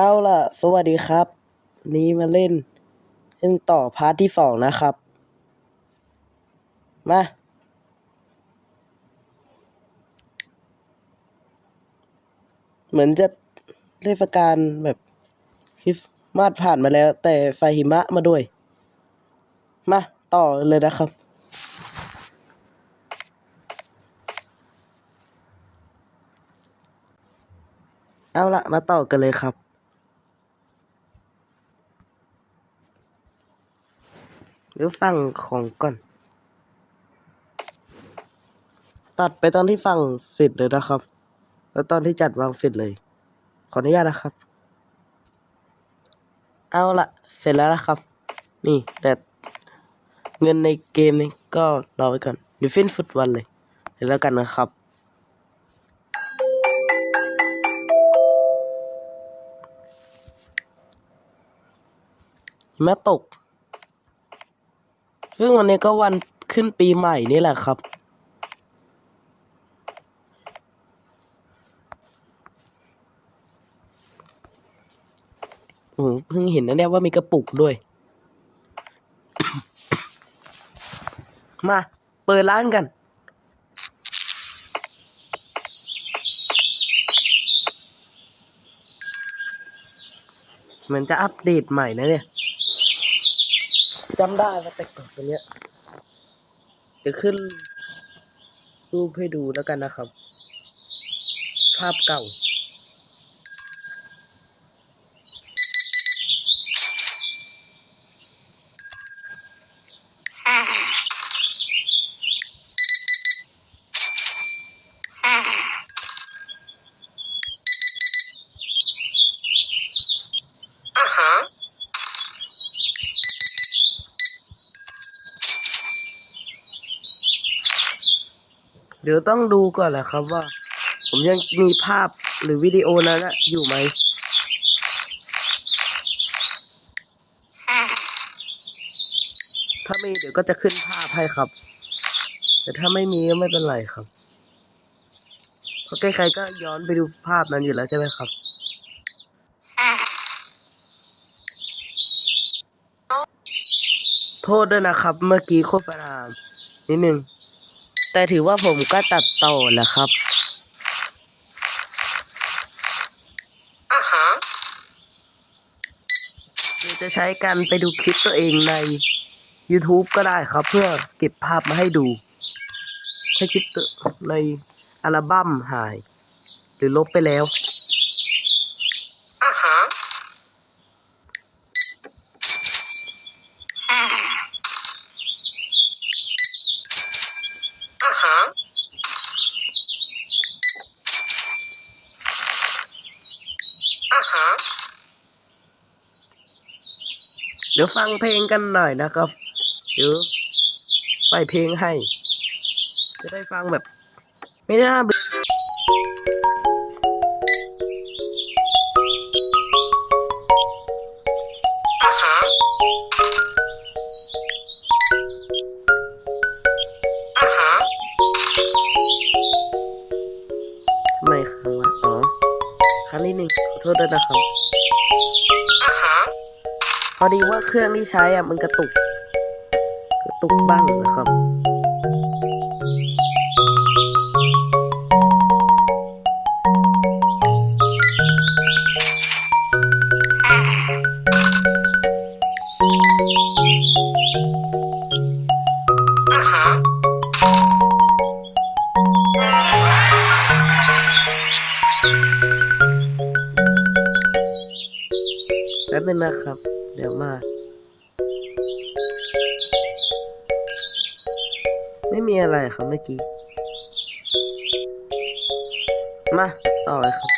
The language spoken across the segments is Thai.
เอาล่ะ สวัสดีครับ นี้มาเล่นเล่นต่อพาร์ทที่สองนะครับ มา เหมือนจะเทศกาลแบบคริสต์มาสผ่านมาแล้ว แต่ไฟหิมะมาด้วย มา ต่อเลยนะครับเอาละมาต่อกันเลยครับ หรือฟังของก่อน ตัดไปตอนที่ฟังเสร็จเลยนะครับ แล้วตอนที่จัดวางเสร็จเลย ขออนุญาตนะครับ เอาละเสร็จแล้วนะครับ นี่แต่เงินในเกมนี้ก็รอไว้ก่อนเดี๋ยวฟินฟุตวันเลยเดี๋ยวแล้วกันนะครับ หิมะตก ซึ่งวันนี้ก็วันขึ้นปีใหม่นี่แหละครับ โอ้โหเพิ่งเห็นนะเนี่ยว่ามีกระปุกด้วย มา เปิดร้านกันเหมือนจะอัปเดตใหม่นะเนี่ย จำได้ว่าแต่ก่อนตัวเนี้ยเดี๋ยวขึ้นรูปให้ดูแล้วกันนะครับ ภาพเก่า ดี๋ยวต้องดูก่อนแหละครับว่า ผมยังมีภาพหรือวิดีโอนั้นอะอยู่ไหมถ้ามีเดี๋ยวก็จะขึ้นภาพให้ครับ แต่ถ้าไม่มีก็ไม่เป็นไรครับเพราะใครๆก็ย้อนไปดูภาพนั้นอยู่แล้วใช่ไหมครับโทษด้วยนะครับ เมื่อกี้โฆษณานิดนึง แต่ถือว่าผมก็ตัดต่อแหละครับหรือจะใช้กันไปดูคลิปตัวเองใน YouTube ก็ได้ครับ เพื่อเก็บภาพมาให้ดู ถ้าคลิปตัวในอัลบั้มหาย หรือลบไปแล้วเดี๋ยวฟังเพลงกันหน่อยนะครับเดี๋ยวใส่เพลงให้ จะได้ฟังแบบ ไม่น่าเบื่อ พอดีว่าเครื่องที่ใช้อะมันกระตุก กระตุกบ้างนะครับ แป๊บนึงนะครับ เร็วมาก ไม่มีอะไรครับเมื่อกี้ มา ต่อเลยครับ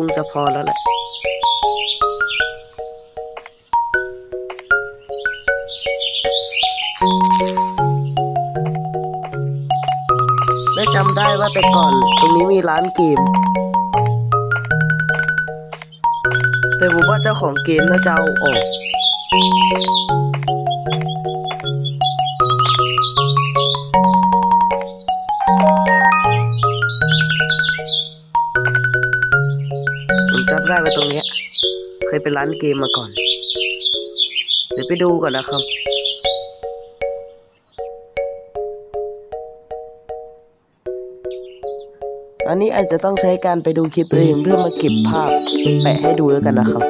คงจะพอแล้วแหละและจำได้ว่าแต่ก่อน ตรงนี้มีร้านเกม แต่ผมว่าเจ้าของเกมน่าจะเอาออก จำได้ว่าตรงเนี้ยเคยเป็นร้านเกมมาก่อน เดี๋ยวไปดูก่อนนะครับอันนี้อาจจะต้องใช้การไปดูคลิปตัวเองเพื่อมาเก็บภาพแปะให้ดูแล้วกันนะครับ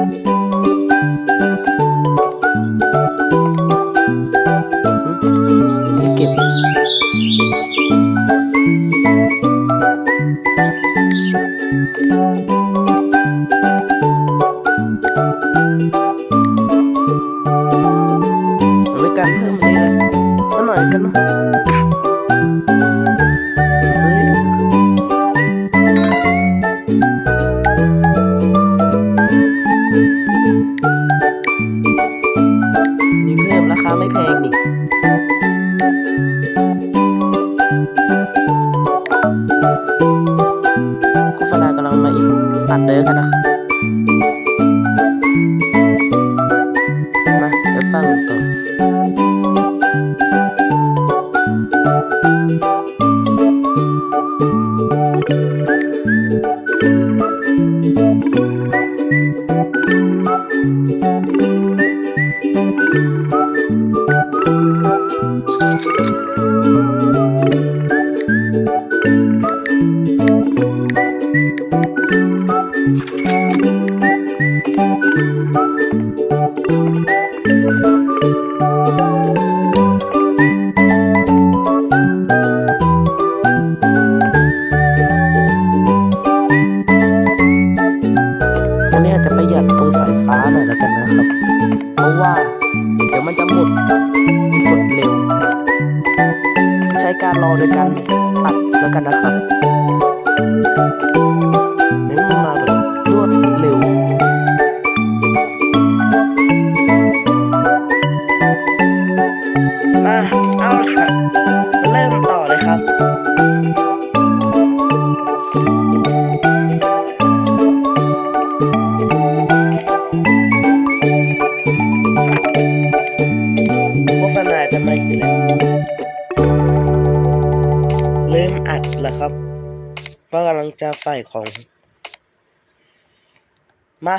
เว่า เดี๋ยวมันจะหมดหมดเร็ว ใช้การรอโดยการตัดแล้วกันนะครับ ใส่ของ มา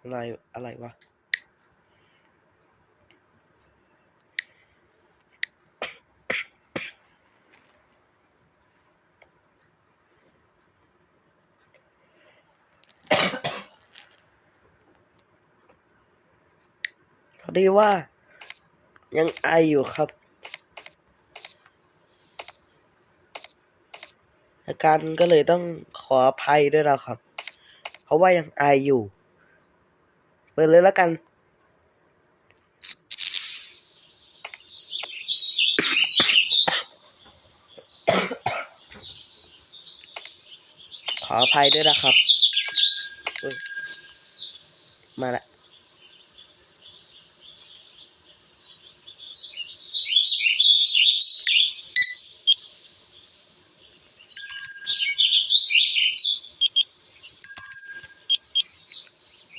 อะไรอะไรวะ ดีว่า ยังไออยู่ครับ อาการก็เลยต้องขออภัยด้วยนะครับ เพราะว่ายังไออยู่ เปิดเลยแล้วกันขออภัยด้วยนะครับ มาละ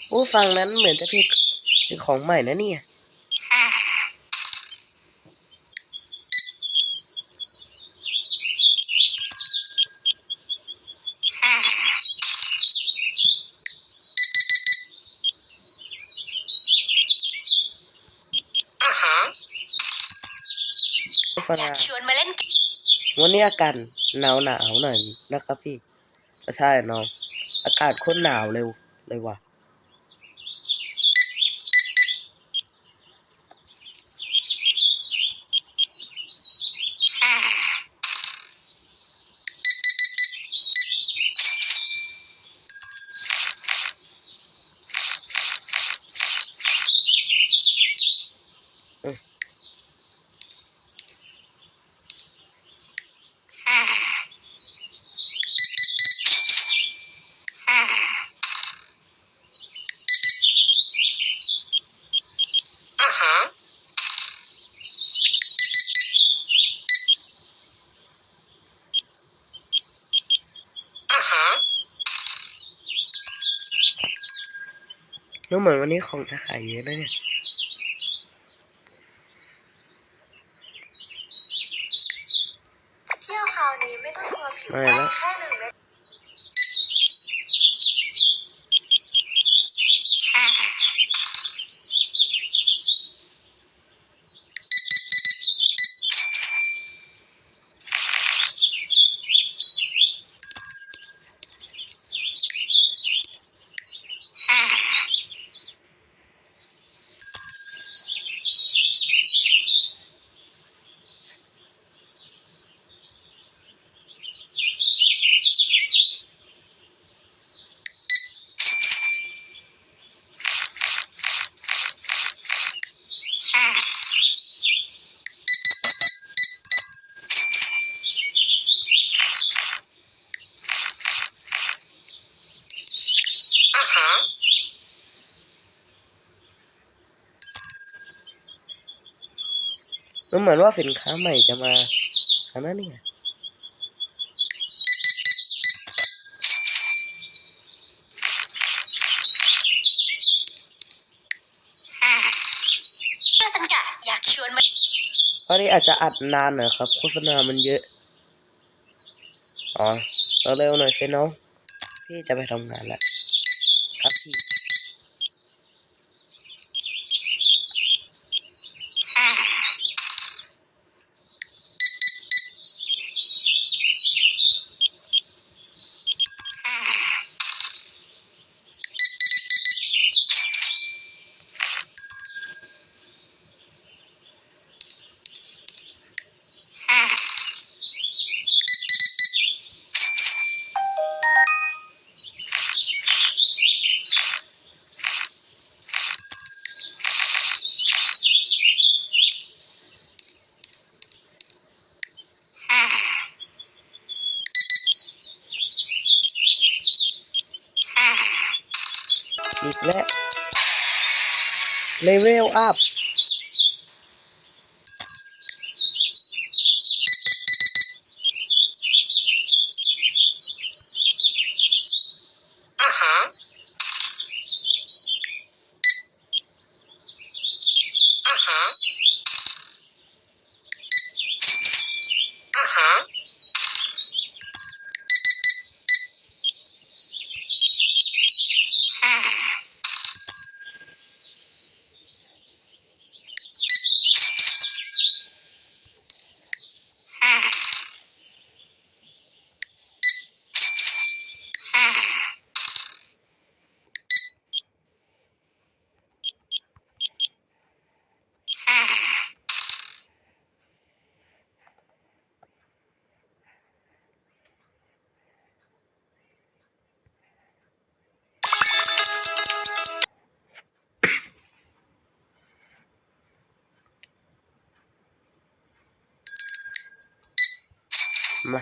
ผู้ฟังนั้นเหมือนจะผิดเป็นของใหม่นะเนี่ยอ่าฮะผู้ฟังอยากอะชวนมาเล่นเกมวันนี้อากาศหนาวหนาวๆหน่อยนะครับพี่ก็ใช่น้อง อากาศโคตรหนาวเร็วเลยว่ะ ดูเหมือนวันนี้ของจะขายเยอะนะเนี่ยเที่ยวคราวนี้ไม่ต้องกลัวผิวไม่แห้แล้ง ว แค่หนึ่งเม็ด อาหาร ดูเหมือนว่าสินค้าใหม่จะมาอันนั้นเนี่ยเพื่อสังกัดอยากชวนมาตอนนี้อาจจะอัดนานหน่อยครับ โฆษณามันเยอะ อ๋อเร็วๆหน่อยสิน้องพี่จะไปทำงานแล้ว ครับพี่ อีกแล้วเลเวลอัพ อาหารอาหารอาหารมา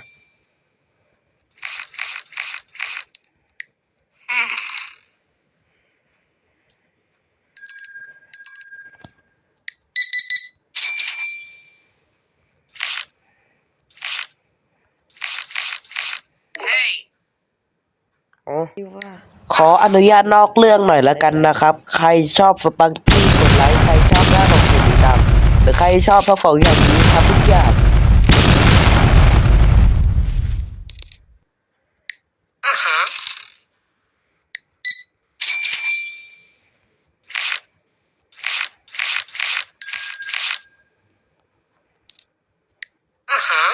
เฮ้ย อ๋อที่ว่า ขออนุญาตนอกเรื่องหน่อยละกันนะครับ ใครชอบสปังกี้กดไลค์ ใครชอบหน้าของผมติดตามหรือใครชอบทั้งสองอย่างนี้ทำทุกอย่าง อาหารอาหาร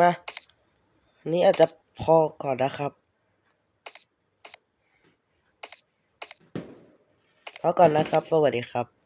มานนี้อาจจะพอก่อนนะครับพอก่อนนะครับ สวัสดีครับ